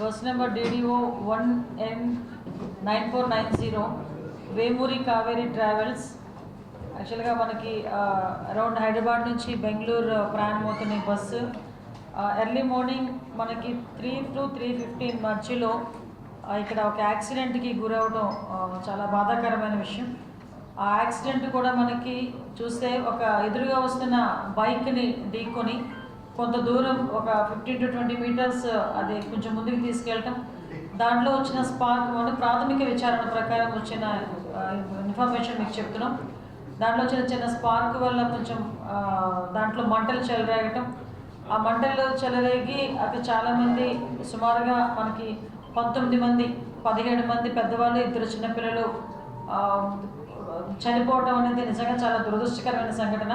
Bus number D D O one N nine four nine zero Vemuri Kaveri travels. యాక్చువల్గా మనకి around Hyderabad నుంచి బెంగళూరు ప్రయాణమవుతున్న bus. Early morning మనకి three to three fifteen మధ్యలో ఇక్కడ ఒక యాక్సిడెంట్కి గురవడం చాలా బాధాకరమైన విషయం. ఆ యాక్సిడెంట్ కూడా మనకి చూస్తే ఒక ఎదురుగా వస్తున్న బైక్ని ఢీకొని కొంత దూరం ఒక ఫిఫ్టీన్ టు ట్వంటీ మీటర్స్ అది కొంచెం ముందుకు తీసుకెళ్ళటం. దాంట్లో వచ్చిన స్పార్క్ అంటే ప్రాథమిక విచారణ ప్రకారం వచ్చిన ఇన్ఫర్మేషన్ మీకు చెప్తున్నాం. దాంట్లో చిన్న చిన్న స్పార్క్ వల్ల కొంచెం దాంట్లో మంటలు చెలరేగటం. ఆ మంటలు చెలరేగి అక్కడ చాలామంది సుమారుగా మనకి పంతొమ్మిది మంది పదిహేడు మంది పెద్దవాళ్ళు ఇద్దరు చిన్నపిల్లలు చనిపోవటం చనిపోవడం అనేది నిజంగా చాలా దురదృష్టకరమైన సంఘటన.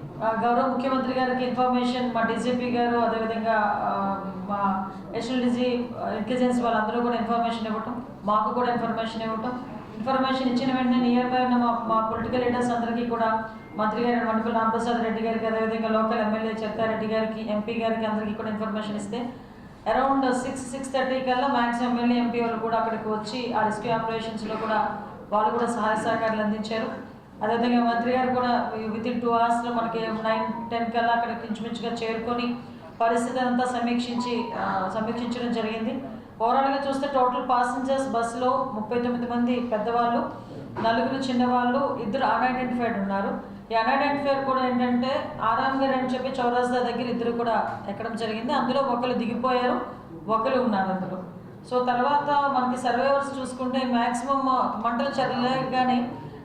గౌరవ ముఖ్యమంత్రి గారికి ఇన్ఫర్మేషన్ మా డీజీపీ గారు అదేవిధంగా మా ఎస్ఎల్డిజి ఇంటెలిజెన్స్ వాళ్ళందరూ కూడా ఇన్ఫర్మేషన్ ఇవ్వటం మాకు కూడా ఇన్ఫర్మేషన్ ఇవ్వటం. ఇన్ఫర్మేషన్ ఇచ్చిన వెంటనే నియర్ బై ఉన్న మా మా పొలిటికల్ లీడర్స్ అందరికీ కూడా మంత్రి గారు మణిపూర్ రామప్రసాద్ రెడ్డి గారికి అదేవిధంగా లోకల్ ఎమ్మెల్యే చెత్తారెడ్డి గారికి ఎంపీ గారికి అందరికీ కూడా ఇన్ఫర్మేషన్ ఇస్తే అరౌండ్ సిక్స్ సిక్స్ థర్టీ కల్లా మ్యాక్సిమం ఎమ్మెల్యే ఎంపీ వాళ్ళు కూడా అక్కడికి వచ్చి ఆ రెస్క్యూ ఆపరేషన్స్లో కూడా వాళ్ళు కూడా సహాయ సహకారాలు అందించారు. అదేవిధంగా మంత్రి గారు కూడా విత్ ఇన్ టూ అవర్స్లో మనకి నైన్ టెన్ కల్లా అక్కడ ఇంచుమించుగా చేరుకొని పరిస్థితి అంతా సమీక్షించి సమీక్షించడం జరిగింది. ఓవరాల్గా చూస్తే టోటల్ పాసెంజర్స్ బస్సులో ముప్పై తొమ్మిది మంది పెద్దవాళ్ళు నలుగురు చిన్నవాళ్ళు ఇద్దరు అన్ఐడెంటిఫైడ్ ఉన్నారు. ఈ అన్ఐడెంటిఫైడ్ కూడా ఏంటంటే ఆరామ్ గారు అని చెప్పి చౌరాస్తా దగ్గర ఇద్దరు కూడా ఎక్కడం జరిగింది. అందులో ఒకరు దిగిపోయారు ఒకరు ఉన్నారు అందులో. సో తర్వాత మనకి సర్వైవర్స్ చూసుకుంటే మ్యాక్సిమం మంటలు చల్లగానే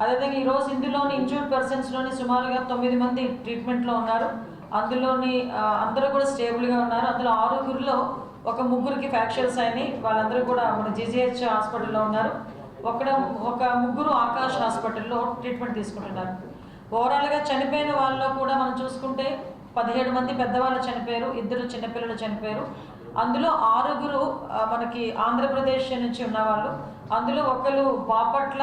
అదేవిధంగా ఈరోజు ఇందులోని ఇంజూర్డ్ పర్సన్స్లోని సుమారుగా తొమ్మిది మంది ట్రీట్మెంట్లో ఉన్నారు. అందులోని అందరూ కూడా స్టేబుల్గా ఉన్నారు. అందులో ఆరుగురిలో ఒక ముగ్గురికి ఫ్రాక్చర్స్ అయినాయి. వాళ్ళందరూ కూడా మన జీజీహెచ్ హాస్పిటల్లో ఉన్నారు. ఒక ఒక ముగ్గురు ఆకాష్ హాస్పిటల్లో ట్రీట్మెంట్ తీసుకుంటున్నారు. ఓవరాల్గా చనిపోయిన వాళ్ళలో కూడా మనం చూసుకుంటే పదిహేడు మంది పెద్దవాళ్ళు చనిపోయారు. ఇద్దరు చిన్నపిల్లలు చనిపోయారు. అందులో ఆరుగురు మనకి ఆంధ్రప్రదేశ్ నుంచి ఉన్నవాళ్ళు అందులో ఒకరు Bapatla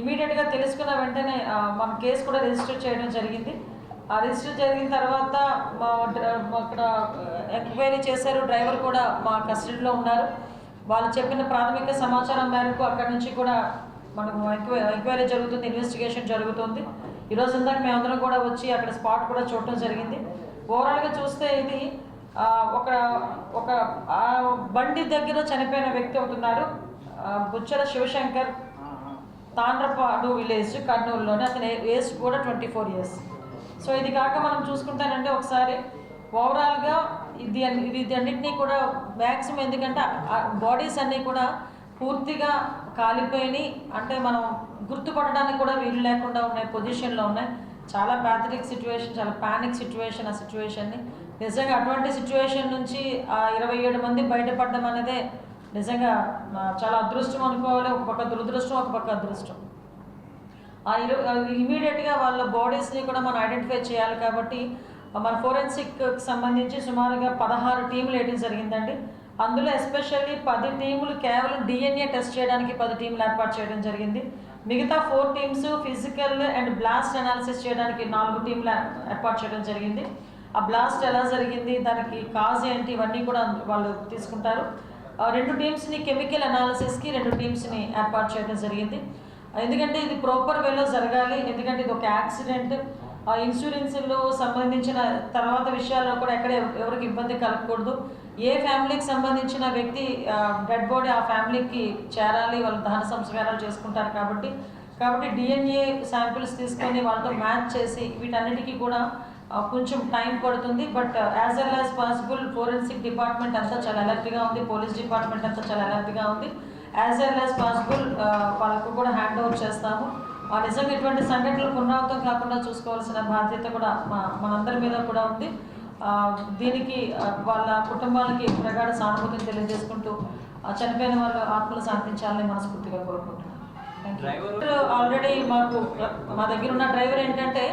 ఇమీడియట్గా తెలుసుకున్న వెంటనే మన కేసు కూడా రిజిస్టర్ చేయడం జరిగింది. ఆ రిజిస్టర్ జరిగిన తర్వాత మా అక్కడ ఎంక్వైరీ చేశారు. డ్రైవర్ కూడా మా కస్టడీలో ఉన్నారు. వాళ్ళు చెప్పిన ప్రాథమిక సమాచారం మేరకు అక్కడి నుంచి కూడా మనకు ఎంక్వైరీ జరుగుతుంది ఇన్వెస్టిగేషన్ జరుగుతుంది. ఈరోజు ఇందాక మేమందరం కూడా వచ్చి అక్కడ స్పాట్ కూడా చూడటం జరిగింది. ఓవరాల్గా చూస్తే ఇది ఒక ఒక బండి దగ్గర చనిపోయిన వ్యక్తి అవుతున్నారు బుచ్చల శివశంకర్. తాండ్రపాడు విలేజ్ కర్నూలులోని అతని ఏజ్ కూడా ట్వంటీ ఫోర్ ఇయర్స్ సో ఇది కాక మనం చూసుకుంటానంటే ఒకసారి ఓవరాల్గా ఇది ఇది అన్నింటినీ కూడా మ్యాక్సిమం ఎందుకంటే బాడీస్ అన్నీ కూడా పూర్తిగా కాలిపోయినాయి. అంటే మనం గుర్తుపడడానికి కూడా వీలు లేకుండా ఉన్నాయి పొజిషన్లో ఉన్నాయి. చాలా ప్యాథరిక్ సిచ్యువేషన్ చాలా ప్యానిక్ సిచ్యువేషన్ ఆ సిచ్యువేషన్ని నిజంగా అటువంటి సిచ్యువేషన్ నుంచి ఆ ఇరవై ఏడు మంది బయటపడడం అనేదే నిజంగా చాలా అదృష్టం అనుకోవాలి ఒక పక్క దురదృష్టం ఒక పక్క అదృష్టం. ఆ ఇరు ఇమీడియట్గా వాళ్ళ బాడీస్ని కూడా మనం ఐడెంటిఫై చేయాలి కాబట్టి మన ఫోరెన్సిక్ సంబంధించి సుమారుగా పదహారు టీములు వేయడం జరిగిందండి. అందులో ఎస్పెషల్లీ పది టీములు కేవలం డిఎన్ఏ టెస్ట్ చేయడానికి పది టీములు ఏర్పాటు చేయడం జరిగింది. మిగతా four teams physical and blast analysis చేయడానికి నాలుగు టీంలు ఏర్పాటు చేయడం జరిగింది. ఆ బ్లాస్ట్ ఎలా జరిగింది దానికి కాజ్ ఏంటి ఇవన్నీ కూడా వాళ్ళు తీసుకుంటారు. రెండు టీమ్స్ని కెమికల్ అనాలిసిస్కి రెండు టీమ్స్ని ఏర్పాటు చేయడం జరిగింది. ఎందుకంటే ఇది ప్రాపర్ వేలో జరగాలి. ఎందుకంటే ఇది ఒక యాక్సిడెంట్ ఆ ఇన్సూరెన్స్లో సంబంధించిన తర్వాత విషయాల్లో కూడా ఎక్కడ ఎవరికి ఇబ్బంది కలగకూడదు. ఏ ఫ్యామిలీకి సంబంధించిన వ్యక్తి డెడ్ బాడీ ఆ ఫ్యామిలీకి చేరాలి వాళ్ళు దహన సంస్కారాలు చేసుకుంటారు కాబట్టి. కాబట్టి డిఎన్ఏ శాంపిల్స్ తీసుకొని వాళ్ళతో మ్యాచ్ చేసి వీటన్నిటికీ కూడా కొంచెం టైం పడుతుంది but as well as possible forensic department అంతా చాలా అలర్ట్గా ఉంది పోలీస్ డిపార్ట్మెంట్ అంతా చాలా అలర్ట్గా ఉంది. యాజ్ వెల్ యాజ్ పాసిబుల్ వాళ్ళకు కూడా హ్యాండ్ ఓవర్ చేస్తాము. ఆ నిజంగా ఇటువంటి సంఘటనలు పునరావృతం కాకుండా చూసుకోవాల్సిన బాధ్యత కూడా మా మనందరి మీద కూడా ఉంది. దీనికి వాళ్ళ కుటుంబాలకి ప్రగాఢ సానుభూతిని తెలియజేసుకుంటూ చనిపోయిన వాళ్ళ ఆత్మలు శాంతించాలని మనస్ఫూర్తిగా కోరుకుంటున్నాను. ఆల్రెడీ మాకు మా దగ్గర ఉన్న డ్రైవర్ ఏంటంటే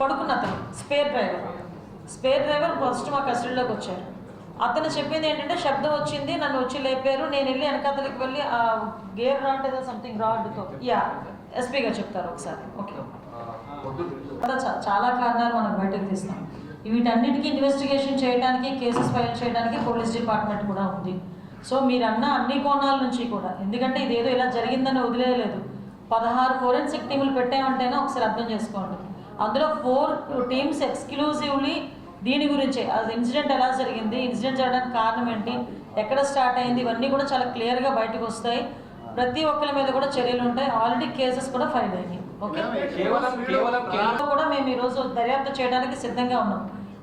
పడుకున్న అతను spare driver. Spare driver first మా కస్టడీలోకి వచ్చారు. అతను చెప్పింది ఏంటంటే శబ్దం వచ్చింది నన్ను వచ్చి లేపారు నేను వెళ్ళి వెనకాతలకి వెళ్ళి ఆ గేర్ రాడ్ ఏదో సంథింగ్ రాడ్తో యా ఎస్పీ గారు చెప్తారు ఒకసారి. ఓకే చా- చాలా కారణాలు మనం బయటకు తీస్తాం వీటన్నిటికీ ఇన్వెస్టిగేషన్ చేయడానికి కేసెస్ ఫైల్ చేయడానికి పోలీస్ డిపార్ట్మెంట్ కూడా ఉంది. సో మీరన్న అన్ని కోణాల నుంచి కూడా ఎందుకంటే ఇది ఏదో ఇలా జరిగిందని వదిలేయలేదు. పదహారు ఫోరెన్సిక్ టీములు పెట్టామంటేనే ఒకసారి అర్థం చేసుకోండి. అందులో ఫోర్ టీమ్స్ ఎక్స్క్లూజివ్లీ దీని గురించే. అది ఇన్సిడెంట్ ఎలా జరిగింది ఇన్సిడెంట్ జరగడానికి కారణం ఏంటి ఎక్కడ స్టార్ట్ అయింది ఇవన్నీ కూడా చాలా క్లియర్గా బయటకు వస్తాయి. ప్రతి ఒక్కరి మీద కూడా చర్యలు ఉంటాయి. ఆల్రెడీ కేసెస్ కూడా ఫైల్ అయినాయి ఓకే? కేవలం కేవలం కేరళలో కూడా మేము ఈరోజు దర్యాప్తు చేయడానికి సిద్ధంగా ఉన్నాం.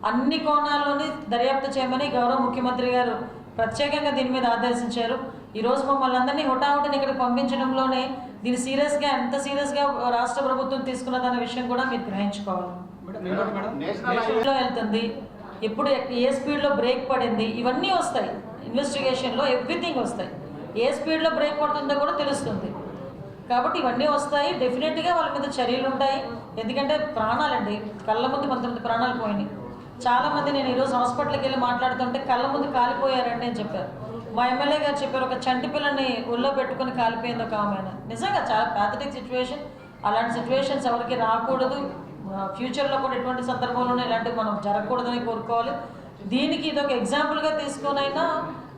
అన్ని కోణాల్లోని దర్యాప్తు చేయమని గౌరవ ముఖ్యమంత్రి గారు ప్రత్యేకంగా దీని మీద ఆదేశించారు. ఈరోజు మమ్మల్ని అందరినీ హుటాహుటిని ఇక్కడికి పంపించడంలోనే దీన్ని సీరియస్గా ఎంత సీరియస్గా రాష్ట్ర ప్రభుత్వం తీసుకున్నదన్న విషయం కూడా మీరు గ్రహించుకోవాలి. లో వెళ్తుంది. ఎప్పుడు ఏ స్పీడ్లో బ్రేక్ పడింది ఇవన్నీ వస్తాయి. ఇన్వెస్టిగేషన్లో ఎవ్రీథింగ్ వస్తాయి. ఏ స్పీడ్లో బ్రేక్ పడుతుందో కూడా తెలుస్తుంది. కాబట్టి ఇవన్నీ వస్తాయి. డెఫినెట్గా వాళ్ళ మీద చర్యలు ఉంటాయి ఎందుకంటే ప్రాణాలండి కళ్ళ ముందు కొంతమంది ప్రాణాలు పోయినాయి. చాలామంది నేను ఈరోజు హాస్పిటల్కి వెళ్ళి మాట్లాడుతుంటే కళ్ళ ముందు కాలిపోయారండి అని చెప్పారు. మా ఎమ్మెల్యే గారు చెప్పారు ఒక చంటి పిల్లని ఒళ్ళో పెట్టుకుని కాలిపోయింది ఒక ఆమె నిజంగా చాలా ప్యాథటిక్ సిచ్యువేషన్ అలాంటి సిచ్యువేషన్స్ ఎవరికి రాకూడదు. ఫ్యూచర్లో కూడా ఎటువంటి సందర్భంలోనే ఇలాంటివి మనం జరగకూడదని కోరుకోవాలి. దీనికి ఇది ఒక ఎగ్జాంపుల్గా తీసుకునైనా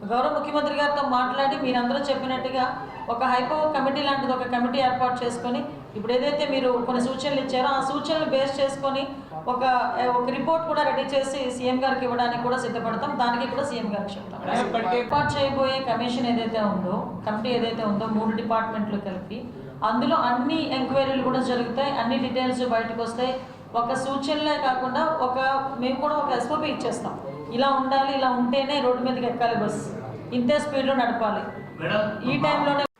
గౌరవ ముఖ్యమంత్రి గారితో మాట్లాడి మీరందరూ చెప్పినట్టుగా ఒక హైపో కమిటీ లాంటిది ఒక కమిటీ ఏర్పాటు చేసుకొని ఇప్పుడు ఏదైతే మీరు కొన్ని సూచనలు ఇచ్చారో ఆ సూచనలు బేస్ చేసుకొని ఒక ఒక రిపోర్ట్ కూడా రెడీ చేసి సీఎం గారికి ఇవ్వడానికి కూడా సిద్ధపడతాం. దానికి కూడా సీఎం గారికి చెప్తాం. ఏర్పాటు చేయబోయే కమిషన్ ఏదైతే ఉందో కమిటీ ఏదైతే ఉందో మూడు డిపార్ట్మెంట్లు కలిపి అందులో అన్ని ఎంక్వైరీలు కూడా జరుగుతాయి. అన్ని డీటెయిల్స్ బయటకు వస్తాయి. ఒక సూచనలే కాకుండా ఒక మేము కూడా ఒక ఎస్ఓపి ఇచ్చేస్తాం. ఇలా ఉండాలి ఇలా ఉంటేనే రోడ్డు మీదకి ఎక్కాలి బస్. ఇంతే స్పీడ్లో నడపాలి. ఈ టైంలోనే